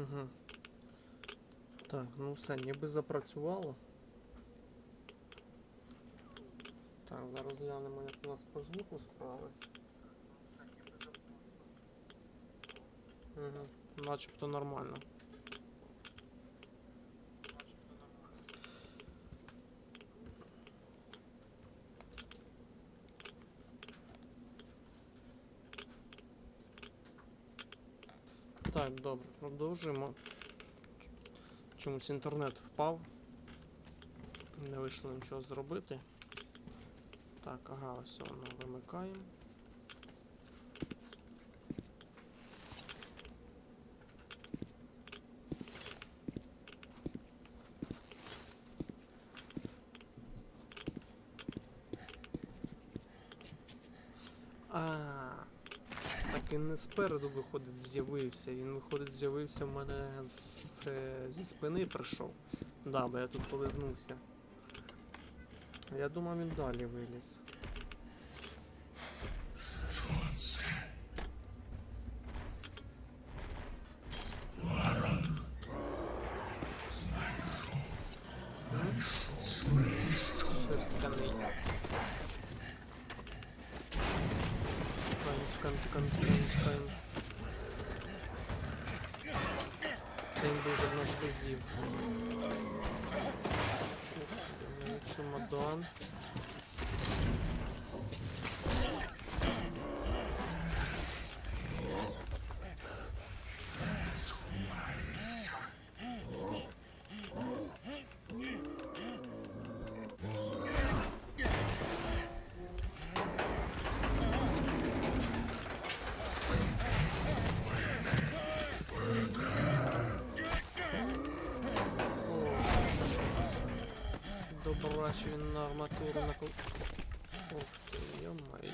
Угу. Так, ну все, ніби запрацювало. Так, зараз глянемо, як у нас по звуку справи. Угу. Начебто нормально. Так, добре, продовжуємо. Чомусь інтернет впав. Не вийшло нічого зробити. Так, ага, ось воно вимикаємо. Спереду виходить, з'явився. Він виходить, з'явився в мене з, е, зі спини прийшов. Да, бо я тут повернувся. Я думав, він далі виліз. Добра, що він на арматуру накл... Ох ти, йо-моє.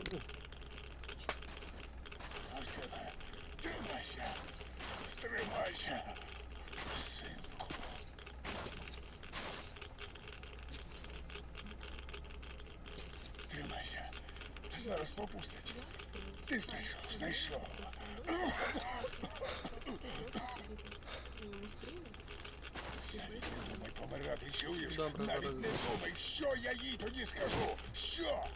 Та ну, Артеме, тримайся. Тримайся. Синку. Тримайся. Зараз попустять. Ти знайшов, знайшов. Думай помирати, чуєш? Добре, Навіть зараз не думай, що я їй тоді скажу. Що?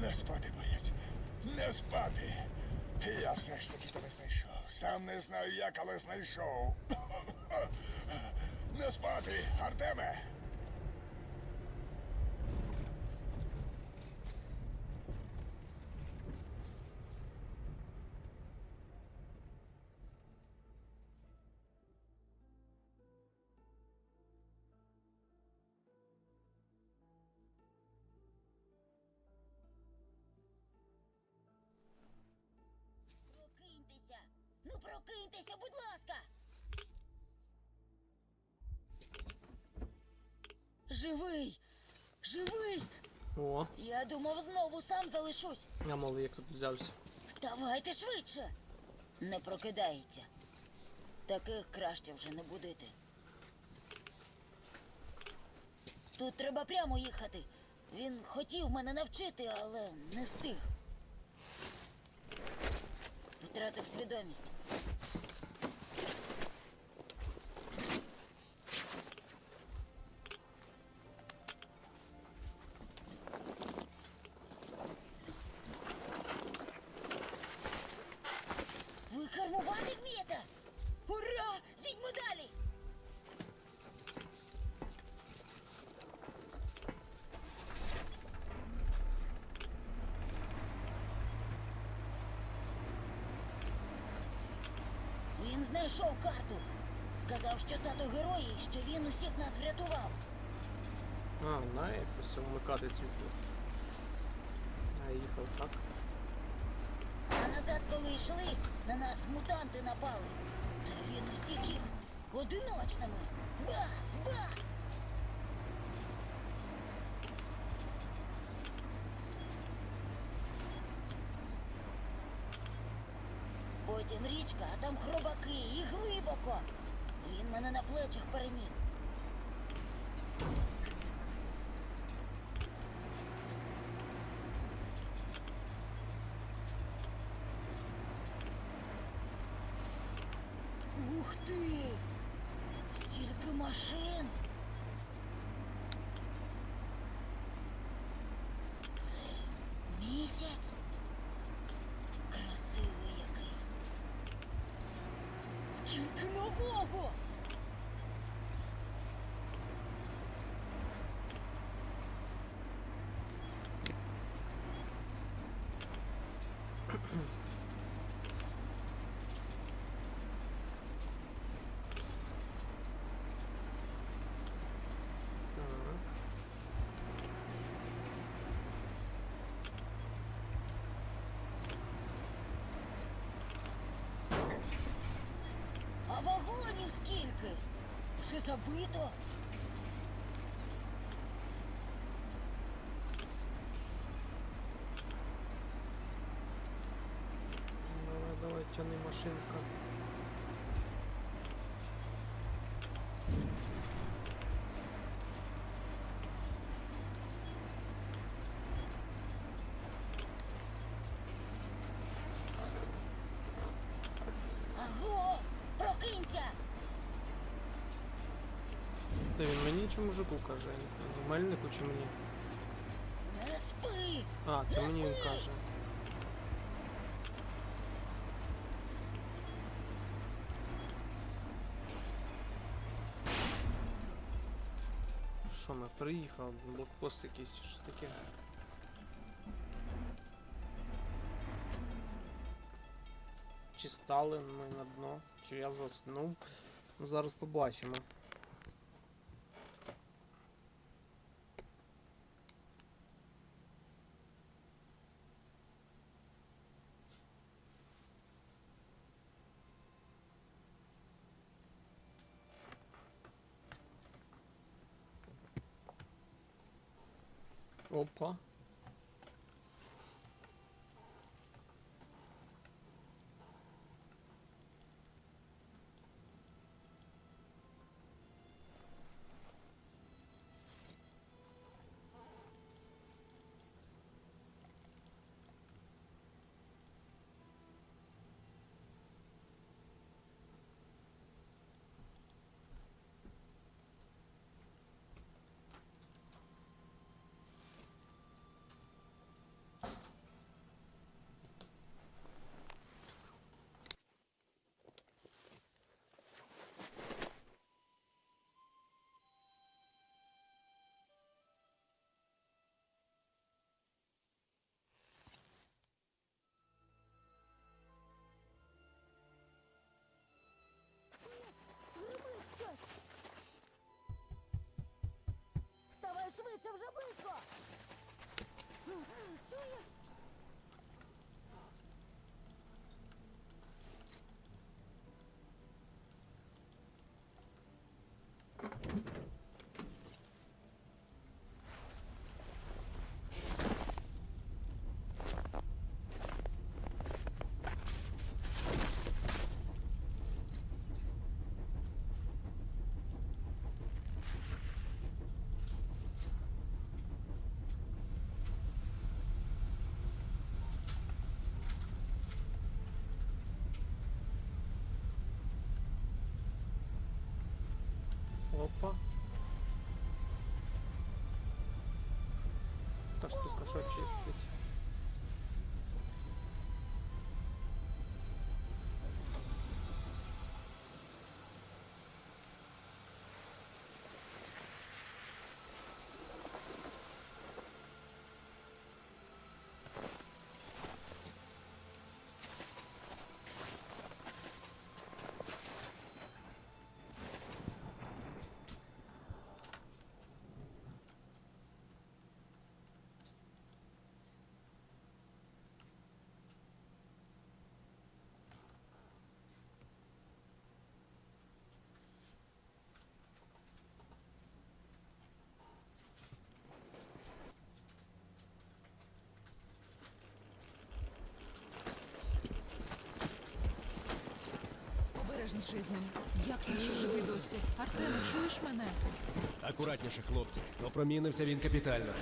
Не спати, боєць. Не. Я все ж таки тебе знайшов. Сам не знаю як, але знайшов. Не спати, Артеме. Прокиньтеся, будь ласка! Живий! Живий! О, Я думав, знову сам залишусь. я малий як тут взявся. Вставайте швидше. Не прокидається. Таких краще вже не будити. Тут треба прямо їхати. Він хотів мене навчити, але не встиг. Втратив свідомість. Він знайшов карту. Сказав, що тато герой і що він усіх нас врятував. А, знає, ефісі вмикати світло. А я їхав так. А назад, коли йшли, на нас мутанти напали. Та він усіх їх одиночними. Бац, бац! Потім річка, а там хробаки і глибоко. Він мене на плечах переніс. Ух ти! Стільки машин! 破库。Все забито. Давай, давай, тяни машинка. Це він мені чи мужику каже? Мельнику чи мені? А, це мені він каже. Що ми приїхали? Блокпост якийсь чи щось таке. Чи стали ми на дно, чи я заснув. Ну, зараз побачимо. Julia! Та штука, що чистить. Обережніше з ним. Як він ще живий досі? Артеме, чуєш мене? Акуратніше, хлопці. Опромінився він капітально.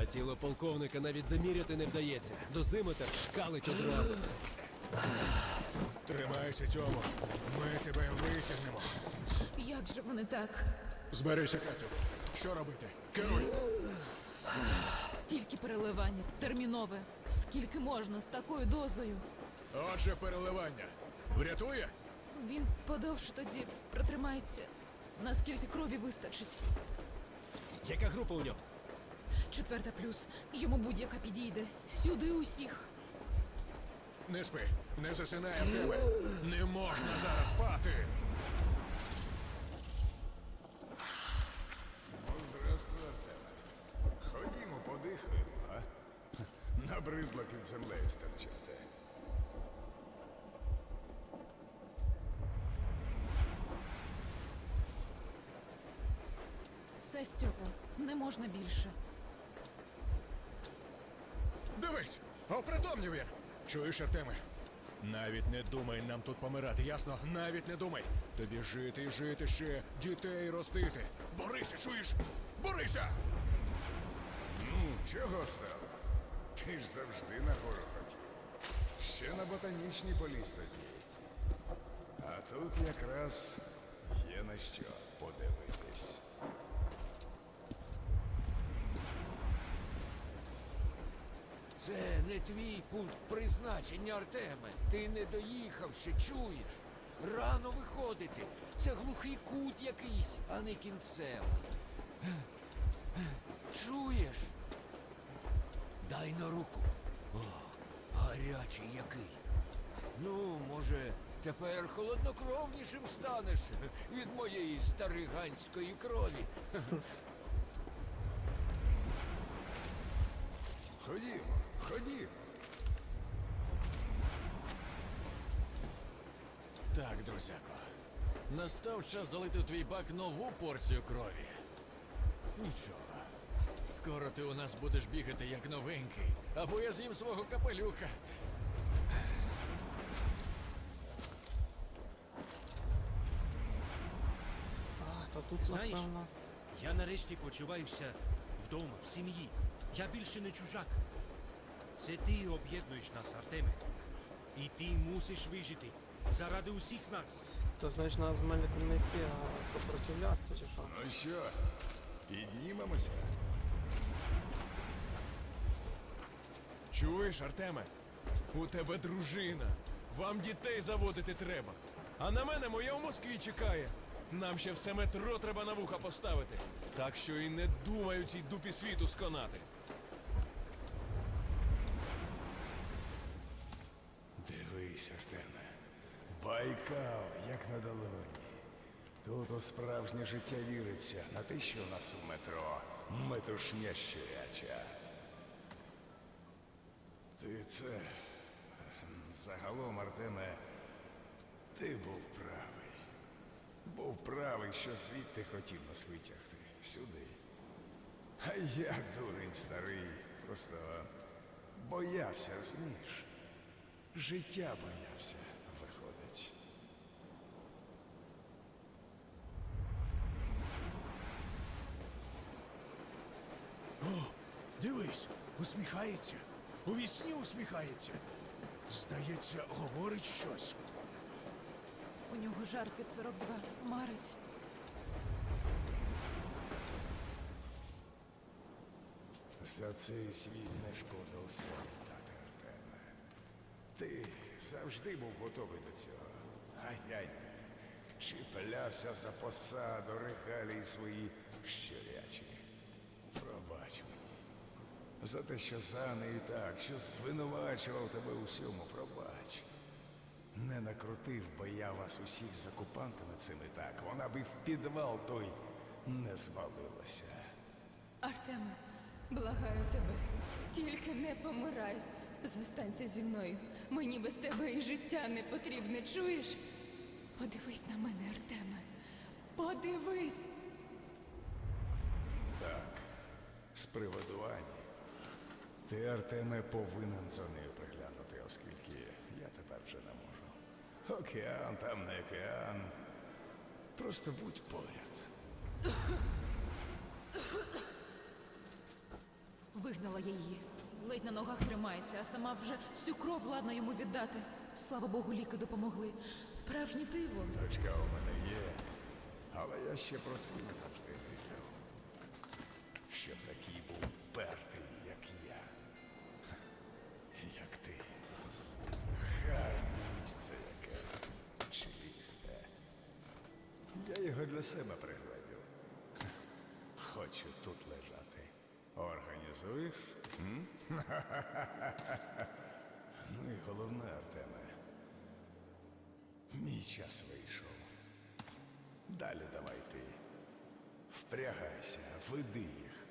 А тіло полковника навіть заміряти не вдається. Дозиметр шкалить одразу. Тримайся цьому. Ми тебе витягнемо. Як же вони так? Зберися, Катю. Що робити? Керуй. Тільки переливання, термінове. Скільки можна з такою дозою? Отже, переливання. Врятує? Він подовше тоді протримається. Наскільки крові вистачить? Яка група у нього? Четверта плюс. Йому будь-яка підійде. Сюди усіх. Не спи, не засинай в тебе. Не можна зараз спати. Здравствуй, Артеме. Ходімо, подихаємо, а? Набридло під землею стерчати. Все, не можна більше. Дивись, опритомнів. Чуєш, Артеме? Навіть не думай нам тут помирати, ясно? Навіть не думай. Тобі жити і жити ще, дітей ростити. Борися, чуєш? Борися! Ну, чого стало? Ти ж завжди на гору хотів. Ще на ботанічній поліз тоді. А тут якраз є на що подивитись. Це не твій пункт призначення, Артеме. Ти не доїхав ще, чуєш? Рано виходити. Це глухий кут якийсь, а не кінцева. Чуєш? Дай на руку. О, гарячий який. Ну, може, тепер холоднокровнішим станеш від моєї стариганської крові. Ходімо, ходімо. Так, друзяко. Настав час залити у твій бак нову порцію крові. Нічого. Скоро ти у нас будеш бігати як новенький, або я з'їм свого капелюха. А, та тут, Знаєш, напевно. Я нарешті почуваюся вдома, в сім'ї. Я більше не чужак. Це ти об'єднуєш нас, Артеме. І ти мусиш вижити заради усіх нас. То значить нас з Мельником не йти, а сопротивлятися чи що? Ну що, піднімемося? Чуєш, Артеме? У тебе дружина. Вам дітей заводити треба. А на мене моя в Москві чекає. Нам ще все метро треба на вуха поставити. Так що і не думаю цій дупі світу сконати. Дивись, Артеме. Байкал, як на долоні. Тут у справжнє життя віриться, на те, що у нас в метро метушня щуряча. Ти це. ем, Загалом, Артеме, ти був правий. Був правий, що світ ти хотів нас витягти сюди. А я, дурень старий, просто боявся, розумієш? Життя боявся, виходить. Дивись, усміхається. У вісні усміхається. Здається, говорить щось. У нього жар під 42. Марить. За цей світ не шкода усе віддати, Артеме. Ти завжди був готовий до цього. А я ні. Чіплявся за посаду, регалії свої щурячі. За те, що за нею так, що звинувачував тебе у всьому, пробач. Не накрутив би я вас усіх з окупантами цими так, вона би в підвал той не звалилася. Артеме, благаю тебе, тільки не помирай. Зостанься зі мною. Мені без тебе і життя не потрібне, чуєш? Подивись на мене, Артеме. Подивись. Так, з приводу Ані. Ти, Артеме, повинен за нею приглянути, оскільки я тепер вже не можу. Океан там не океан. Просто будь поряд. Вигнала я її. Ледь на ногах тримається, а сама вже всю кров ладна йому віддати. Слава Богу, ліки допомогли. Справжнє диво. Дочка у мене є, але я ще про сина завжди Хочу тут лежати. Організуєш? Ну і головне, Артеме. Мій час вийшов. Далі давай ти. Впрягайся, веди їх.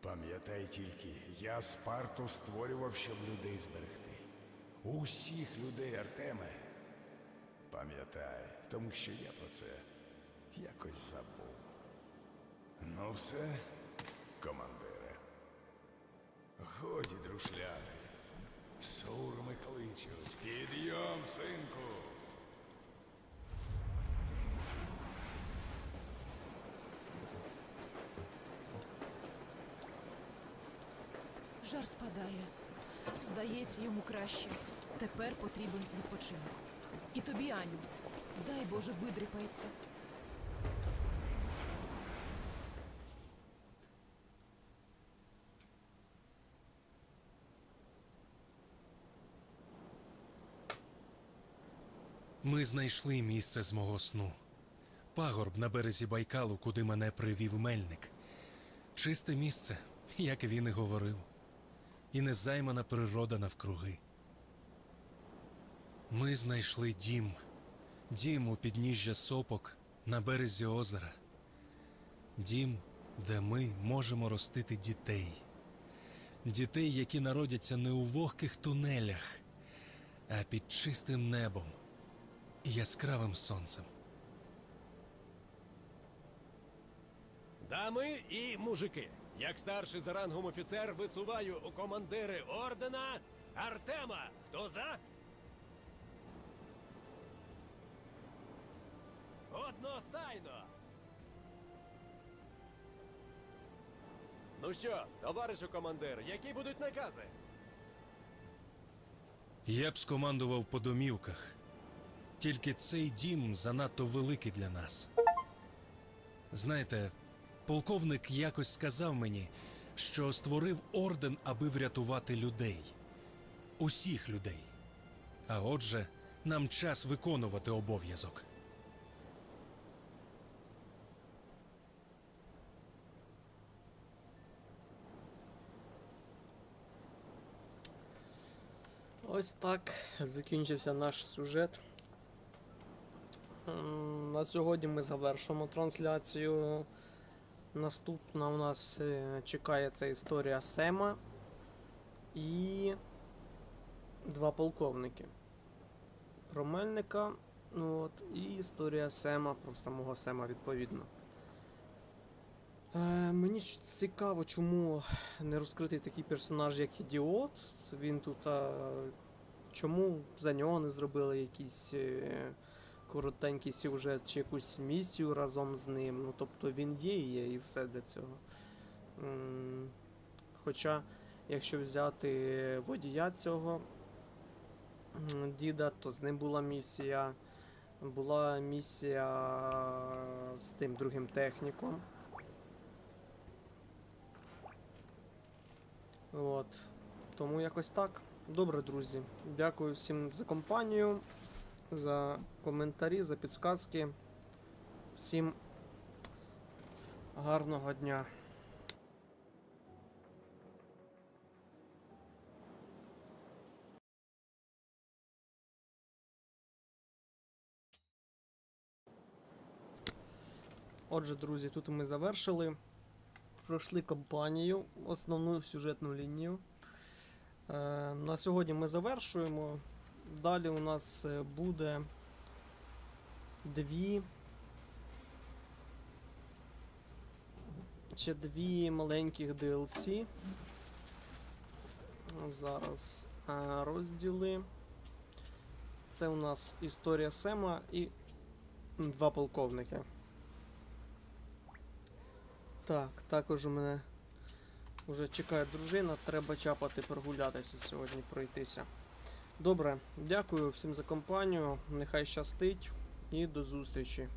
Пам'ятай тільки, я Спарту створював, щоб людей зберегти. Усіх людей, Артеме. Пам'ятай, тому що я про це якось забув. Ну все, командире. Годі друшляти. Сурми кличуть. Підйом, синку. Жар спадає. Здається, йому краще. Тепер потрібен відпочинок. І тобі, Аню, дай Боже, видрипається. Ми знайшли місце з мого сну. Пагорб на березі Байкалу, куди мене привів мельник. Чисте місце, як він і говорив, і незаймана природа навкруги. Ми знайшли дім, дім у підніжжя сопок на березі озера. Дім, де ми можемо ростити дітей. Дітей, які народяться не у вогких тунелях, а під чистим небом яскравим сонцем. Дами і мужики, як старший за рангом офіцер висуваю у командири ордена Артема. Хто за? Одностайно. Ну що, товаришу командир, які будуть накази? Я б скомандував по домівках. Тільки цей дім занадто великий для нас. Знаєте, полковник якось сказав мені, що створив орден, аби врятувати людей. Усіх людей. А отже, нам час виконувати обов'язок. Ось так закінчився наш сюжет. На сьогодні ми завершимо трансляцію. Наступна у нас е, чекає ця історія Сема і два полковники. Про Мельника, ну от, і історія Сема про самого Сема відповідно. Е, мені цікаво, чому не розкритий такий персонаж, як Ідіот. Він тут. А, чому за нього не зробили якийсь е, коротенький сюжет чи якусь місію разом з ним. Ну, тобто він є і є, і все для цього. Хоча, якщо взяти водія цього діда, то з ним була місія. Була місія з тим другим техніком. От. Тому якось так. Добре, друзі. Дякую всім за компанію, за коментарі, за підсказки. Всім гарного дня. Отже, друзі, тут ми завершили. Пройшли кампанію, основну сюжетну лінію. Е, на сьогодні ми завершуємо. Далі у нас е, буде дві. Ще дві маленьких DLC. Зараз е, розділи. це у нас історія Сема і два полковники. Так, також у мене вже чекає дружина, треба чапати прогулятися сьогодні, пройтися. Добре, дякую всім за компанію. Нехай щастить і до зустрічі.